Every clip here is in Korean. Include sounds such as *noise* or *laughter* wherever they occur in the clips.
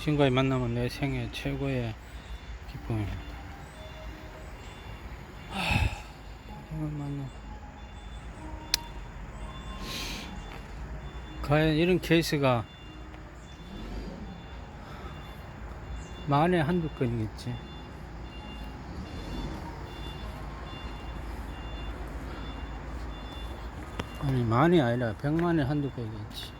당신과의 만남은 내 생애 최고의 기쁨입니다. 하, 당신과의 만남. 과연 이런 케이스가 만에 한두 건이겠지. 아니 만이 아니라 백만에 한두 건이겠지.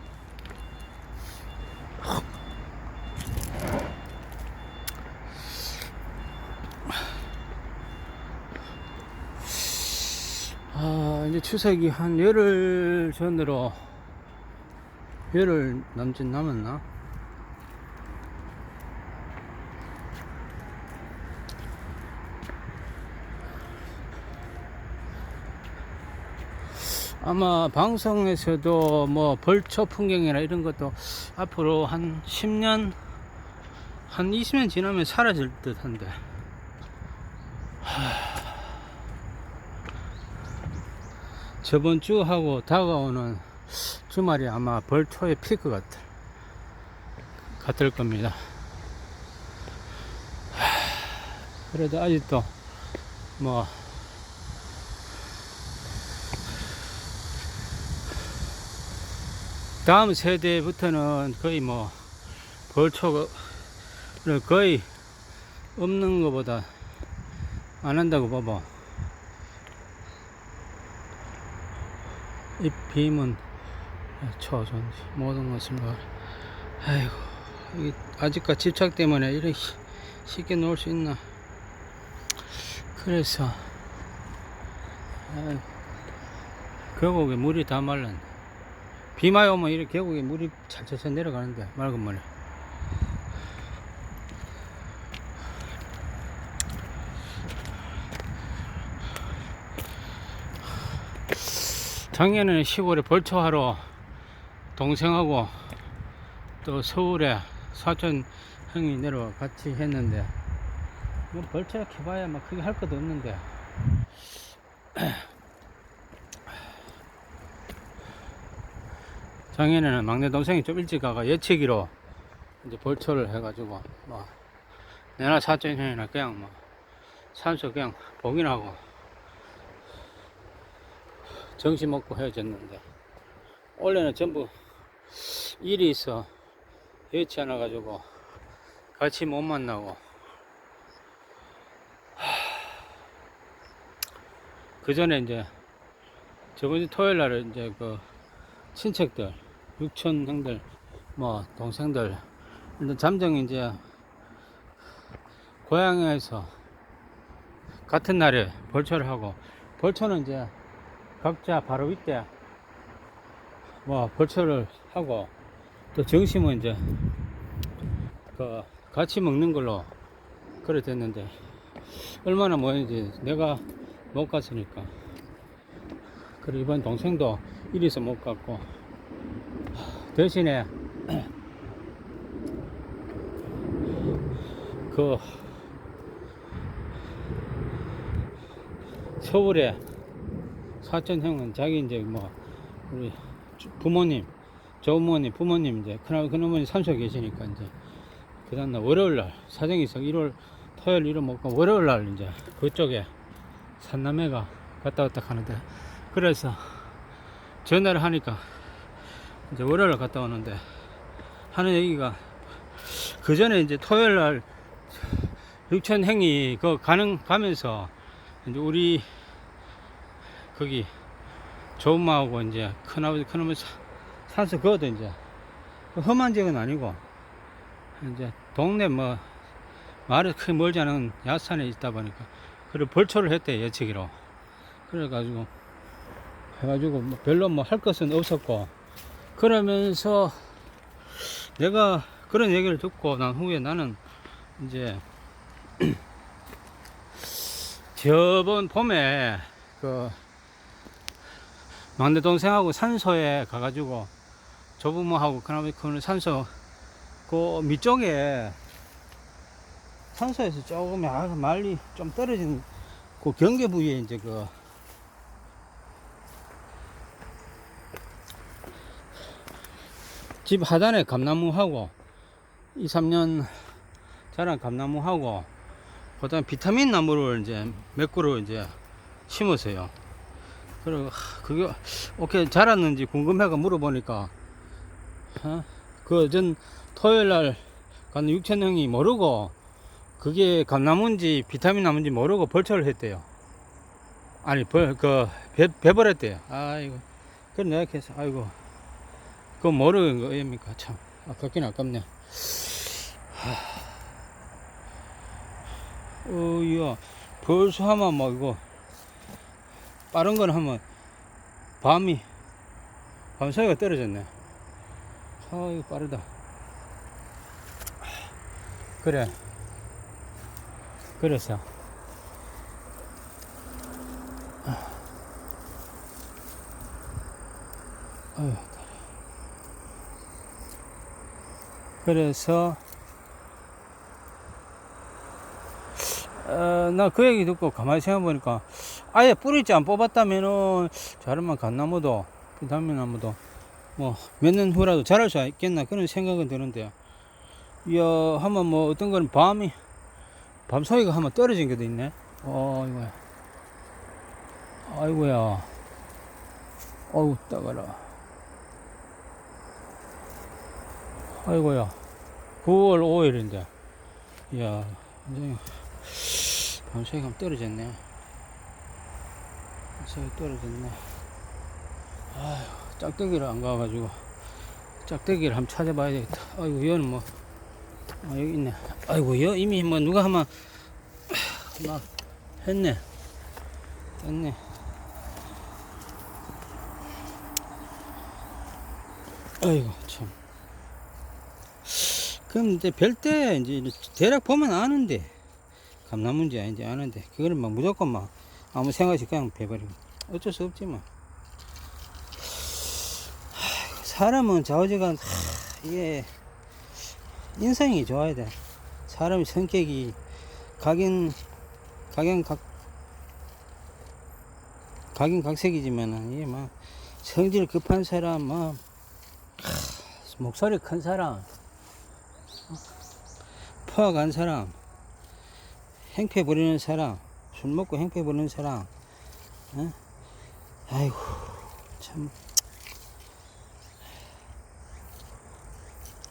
아 이제 추석이 한 열흘 전으로 열흘 남짓 남았나? 아마 방송에서도 뭐 벌초 풍경이나 이런 것도 앞으로 한 10년 한 20년 지나면 사라질 듯 한데 저번 주하고 다가오는 주말이 아마 벌초의 피크 같을, 같을 겁니다. 하, 그래도 아직도 뭐 다음 세대부터는 거의 뭐 벌초를 거의 없는 것보다 안 한다고 봐봐. 이 빔은 초전지 모든 것을 말. 아이고 이 아직까 집착 때문에 이렇게 쉬- 쉽게 놓을 수 있나? 그래서 아이고, 계곡에 물이 다 말랐네. 비 많이 오면 이렇게 계곡에 물이 차차차 내려가는데 맑은 물에. 작년에는 시골에 벌초하러 동생하고 또 서울에 사촌 형이 내려와 같이 했는데 뭐 벌초라 해봐야 막 크게 할 것도 없는데. *clears throat* 작년에는 막내 동생이 좀 일찍 가가 예치기로 이제 벌초를 해가지고 뭐 내나 사촌 형이나 그냥 뭐 산소 그냥 복인하고 정신 먹고 헤어졌는데 원래는 전부 일이 있어 여의치 않아 가지고 같이 못 만나고. 그 전에 이제 저번 주 토요일 날에 이제 그 친척들 육촌 형들 뭐 동생들 일단 잠정이 이제 고향에서 같은 날에 벌초를 하고 벌초는 이제 각자 바로 윗대 뭐 벌초를 하고 또 정심은 이제 그 같이 먹는 걸로 그래 됐는데 얼마나 뭐인지 내가 못 갔으니까. 그리고 이번 동생도 이리서 못 갔고. 대신에 그 서울에 사촌 형은 자기 이제 뭐 우리 부모님 조부모님 부모님 이제 그나 그놈은 산소에 계시니까 이제 그 다음날 월요일 날 사정이 있어. 1월 토요일 일을 먹고 월요일 날 이제 그쪽에 산남매가 갔다 왔다 하는데 그래서 전화를 하니까 이제 월요일 날 갔다 오는데 하는 얘기가 그 전에 이제 토요일 날 육천 행이 그 가는 가면서 이제 우리 거기 조엄마하고 이제 큰아버지 큰어머니 사- 산소 그거든 이제 그 험한 지역은 아니고 이제 동네 뭐 말이 크게 멀지 않은 야산에 있다 보니까 그래 벌초를 했대 예측이로. 그래가지고 해가지고 뭐 별로 뭐 할 것은 없었고 그러면서 내가 그런 얘기를 듣고 난 후에 나는 이제 *clears throat* 저번 봄에 그 막내 동생하고 산소에 가가지고 조부모하고 그나마 그 산소 그 밑쪽에 산소에서 조금 약간 말리 좀 떨어진 그 경계 부위에 이제 그 집 하단에 감나무하고 2, 3년 자란 감나무하고 그다음 비타민 나무를 이제 몇 그루 이제 심었어요. 그리고 하, 그게 오케이 자랐는지 궁금해가 물어보니까 어? 그전 토요일 날 가는 육천 형이 모르고 그게 감나무인지 비타민 나무인지 모르고 벌초를 했대요. 아니 벌그 배버렸대요. 아이고 그래 내가 해서 아이고 그거 모르는 거입니까 참 아깝긴 아깝네. 어이야 벌써 하면 뭐 이거 빠른 건 하면 밤이 밤사이가 떨어졌네. 아 이거 빠르다. 그래. 그래서. 어휴. 그래서 어, 나 그 얘기 듣고 가만히 생각해보니까 아예 뿌리째 안 뽑았다면은 자르만 감나무도 비타민 나무도 뭐 몇 년 후라도 자랄 수 있겠나 그런 생각은 드는데 이야 하면 뭐 어떤 거는 밤이 밤사이가 하면 떨어진 게도 있네. 어 이거야. 아이고야. 어우 따가라. 아이고야. 9월 5일인데. 이야 완전히 밤새가 감 떨어졌네. 밤새가 떨어졌네. 아휴, 짝대기를 안 가가지고, 짝대기를 한번 찾아봐야 되겠다. 아이고, 얘는 뭐, 아, 여기 있네. 아이고, 얘 이미 뭐 누가 하면, 막, 했네. 됐네. 아이고, 참. 그럼 이제 별때 이제 대략 보면 아는데 감나무인지 아닌지 아는데 그거를 막 무조건 막 아무 생각 없이 그냥 배버리고 어쩔 수 없지 뭐. 하, 사람은 좌우지간 하, 이게 인성이 좋아야 돼. 사람 성격이 각인 각인 각 각인 각색이지만은 이게 막 성질 급한 사람 뭐 하, 목소리 큰 사람 포악한 사람, 행패 부리는 사람, 술 먹고 행패 부리는 사람, 어? 아이고, 참.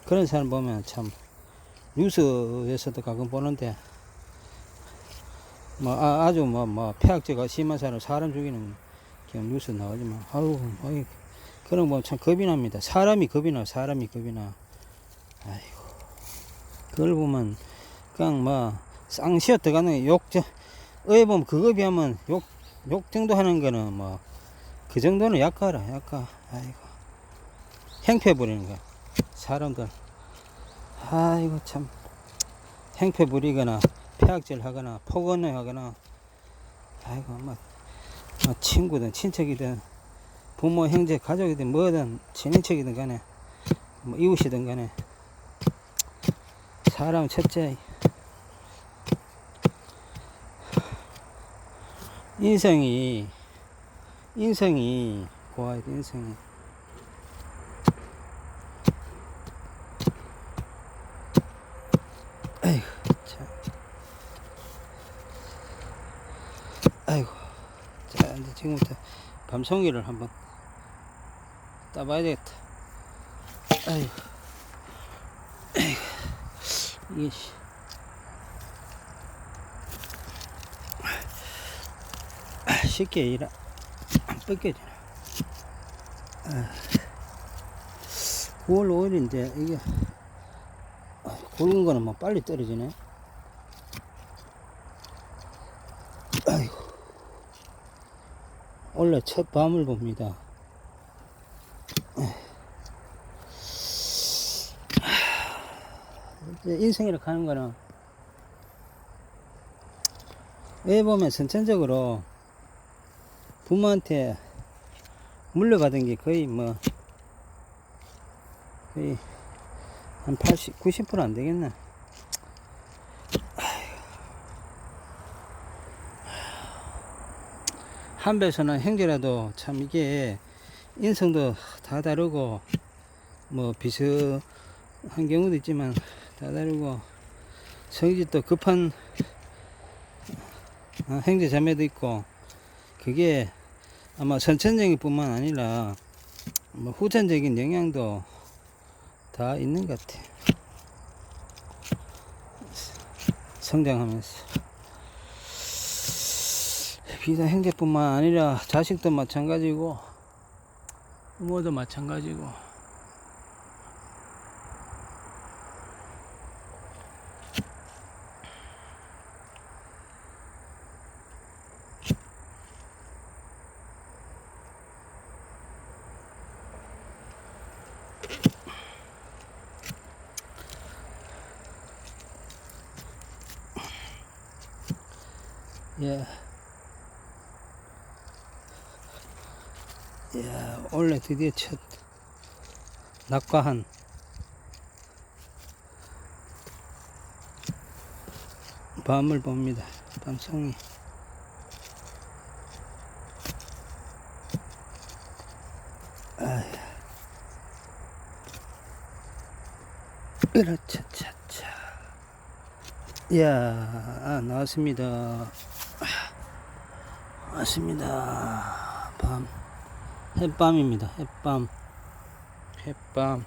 그런 사람 보면 참, 뉴스에서도 가끔 보는데, 뭐, 아, 주 뭐, 뭐, 폐악죄가 심한 사람, 사람 죽이는 그냥 뉴스 나오지만, 아우, 어이, 그런 거 참 겁이 납니다. 사람이 겁이 나, 사람이 겁이 나. 아이고. 그걸 보면 그냥 뭐 쌍시어 들어가는 욕 저 어에 보면 그거 비하면 욕, 욕 정도 하는 거는 뭐 그 정도는 약하라 약하. 아이고. 행패 부리는 거 사람들. 아이고 참. 행패 부리거나 폐악질 하거나 폭언을 하거나. 아이고 뭐, 뭐 친구든 친척이든 부모 형제 가족이든 뭐든 친인척이든 간에 뭐 이웃이든 간에. 사람 첫째 인성이 고와야 돼 인성이. 아이고 참. 아이고 자 이제 지금부터 밤송이를 한번 따봐야 되겠다. 아이고 이게 씨. 아, 쉽게 일안 뺏겨지네. 아, 9월 5일인데 이게 아, 굵은 거는 뭐 빨리 떨어지네. 아이고. 원래 첫 밤을 봅니다. 인생이라고 하는 거는 왜 보면 선천적으로 부모한테 물려받은 게 거의 뭐 거의 한 80, 90%안 되겠나. 한배서는 형제라도 참 이게 인성도 다 다르고 뭐 비슷한 경우도 있지만 다 다르고 성질 또 급한 어, 형제 자매도 있고 그게 아마 선천적인 뿐만 아니라 뭐 후천적인 영향도 다 있는 것 같아. 성장하면서. 비단 형제뿐만 아니라 자식도 마찬가지고 부모도 마찬가지고 예. 야, 원래 드디어 첫 낙과한 밤을 봅니다. 밤송이. 으라차차차. 야, 아, 나왔습니다. 왔습니다. 밤. 햇밤입니다. 햇밤. 햇밤.